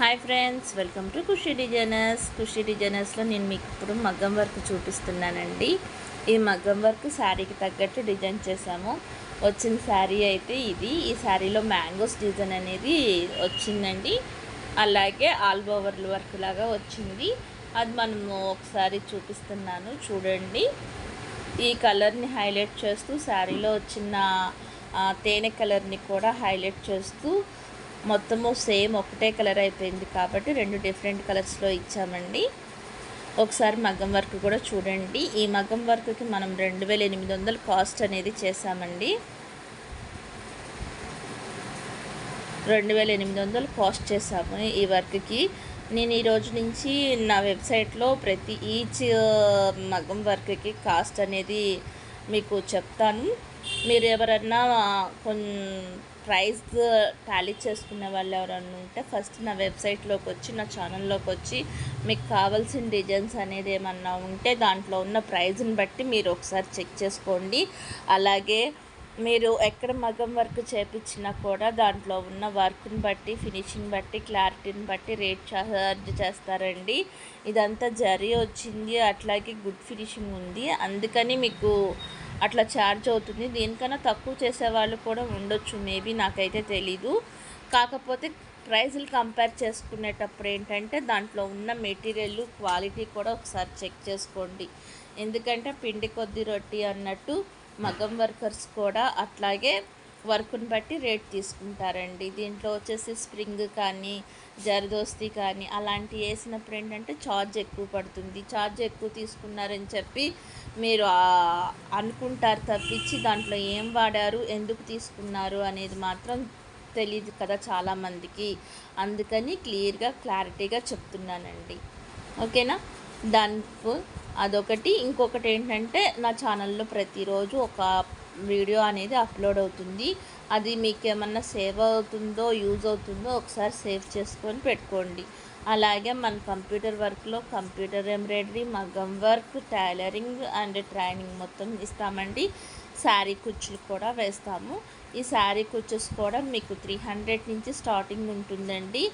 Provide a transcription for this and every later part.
Hi friends welcome to Khushi designers. Khushi డిజైనర్స్లో నేను మీకు ఇప్పుడు మగ్గం వర్క్ చూపిస్తున్నానండి. ఈ మగ్గం వర్క్ శారీకి తగ్గట్టు డిజైన్ చేసాము వచ్చిన శారీ అయితే ఇది. ఈ శారీలో మ్యాంగోస్ డిజైన్ అనేది వచ్చిందండి. అలాగే ఆల్ ఓవర్ వర్క్ లాగా వచ్చింది. అది మనము ఒకసారి చూపిస్తున్నాను చూడండి. ఈ కలర్ని హైలైట్ చేస్తూ శారీలో వచ్చిన తేనె కలర్ని కూడా హైలైట్ చేస్తూ మొత్తము సేమ్ ఒకటే కలర్ అయిపోయింది కాబట్టి రెండు డిఫరెంట్ కలర్స్లో ఇచ్చామండి. ఒకసారి మగ్గం వర్క్ కూడా చూడండి. ఈ మగ్గం వర్క్కి మనం రెండు వేల ఎనిమిది వందలు కాస్ట్ అనేది చేసామండి రెండు వేల ఎనిమిది వందలు కాస్ట్ చేసాము ఈ వర్క్కి నేను ఈ రోజు నుంచి నా వెబ్సైట్లో ప్రతి ఈచ్ మగ్గం వర్క్కి కాస్ట్ అనేది మీకు చెప్తాను. మీరు ఎవరన్నా కొన్ని ప్రైజ్ టాలీ చేసుకునే వాళ్ళు ఎవరన్నా ఉంటే ఫస్ట్ నా వెబ్సైట్లోకి వచ్చి నా ఛానల్లోకి వచ్చి మీకు కావాల్సిన డిజైన్స్ అనేది ఏమన్నా ఉంటే దాంట్లో ఉన్న ప్రైజ్ని బట్టి మీరు ఒకసారి చెక్ చేసుకోండి. అలాగే మీరు ఎక్కడ మగం వర్క్ చేపించినా కూడా దాంట్లో ఉన్న వర్క్ని బట్టి ఫినిషింగ్ బట్టి క్లారిటీని బట్టి రేట్ చార్జ్ చేస్తారండి. ఇదంతా జరి వచ్చింది అట్లాగే గుడ్ ఫినిషింగ్ ఉంది. అందుకని మీకు అట్లా ఛార్జ్ అవుతుంది. దీనికన్నా తక్కువ చేసేవాళ్ళు కూడా ఉండొచ్చు. మేబీ నాకైతే తెలీదు. కాకపోతే ప్రైజులు కంపేర్ చేసుకునేటప్పుడు ఏంటంటే దాంట్లో ఉన్న మెటీరియల్ క్వాలిటీ కూడా ఒకసారి చెక్ చేసుకోండి. ఎందుకంటే పిండి కొద్ది రొట్టి అన్నట్టు మగం వర్కర్స్ కూడా అట్లాగే వర్క్ని బట్టి రేట్ తీసుకుంటారండి. దీంట్లో వచ్చేసి స్ప్రింగ్ కానీ జరదోస్తి కానీ అలాంటివి వేసినప్పుడు ఏంటంటే ఛార్జ్ ఎక్కువ పడుతుంది. ఛార్జ్ ఎక్కువ తీసుకున్నారని చెప్పి మీరు అనుకుంటారు తప్పించి దాంట్లో ఏం వాడారు ఎందుకు తీసుకున్నారు అనేది మాత్రం తెలియదు కదా చాలామందికి. అందుకని క్లియర్గా క్లారిటీగా చెప్తున్నానండి. ఓకేనా? దానికి అదొకటి. ఇంకొకటి ఏంటంటే నా ఛానల్లో ప్రతిరోజు ఒక వీడియో అనేది అప్లోడ్ అవుతుంది. అది మీకు ఏమన్నా సేవ్ అవుతుందో యూజ్ అవుతుందో ఒకసారి సేవ్ చేసుకొని పెట్టుకోండి. అలాగే మన కంప్యూటర్ వర్క్లో కంప్యూటర్ ఎంబ్రాయిడరీ మగ్గం వర్క్ టైలరింగ్ అండ్ ట్రైనింగ్ మొత్తం ఇస్తామండి. శారీ కుచ్చులు కూడా వేస్తాము. ఈ శారీ కుచ్చెస్ కూడా మీకు త్రీ హండ్రెడ్ నుంచి స్టార్టింగ్ ఉంటుందండి.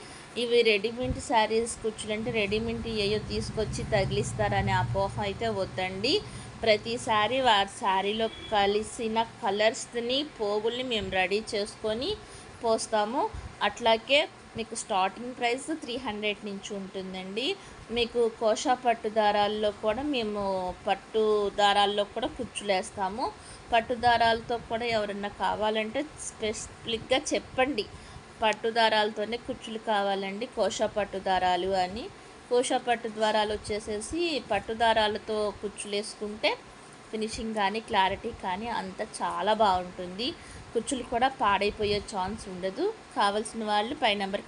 ఇవి రెడీమేడ్ శారీస్ కుచ్చులు అంటే రెడీమేడ్ ఏయో తీసుకొచ్చి తగిలిస్తారనే అపోహ అయితే వద్దండి. ప్రతిసారి వారి శారీలో కలిసిన కలర్స్ని పోగుల్ని మేము రెడీ చేసుకొని పోస్తాము. అట్లాగే మీకు స్టార్టింగ్ ప్రైస్ త్రీ హండ్రెడ్ నుంచి ఉంటుందండి. మీకు కోషా పట్టు దారాల్లో కూడా మేము పట్టు దారాల్లో కూడా కుచ్చులేస్తాము. పట్టు దారాలతో కూడా ఎవరన్నా కావాలంటే స్పెసిఫిక్గా చెప్పండి. పట్టు దారాలతోనే కుచ్చులు కావాలండి కోషా పట్టు దారాలు అని. కోషా పట్టు దారాలు వచ్చేసేసి పట్టు దారాలతో కుచ్చులు వేసుకుంటే ఫినిషింగ్ కానీ క్లారిటీ కానీ అంత చాలా బాగుంటుంది. కుచ్చులు కూడా పాడైపోయే ఛాన్స్ ఉండదు. కావాల్సిన వాళ్ళు పై నెంబర్కి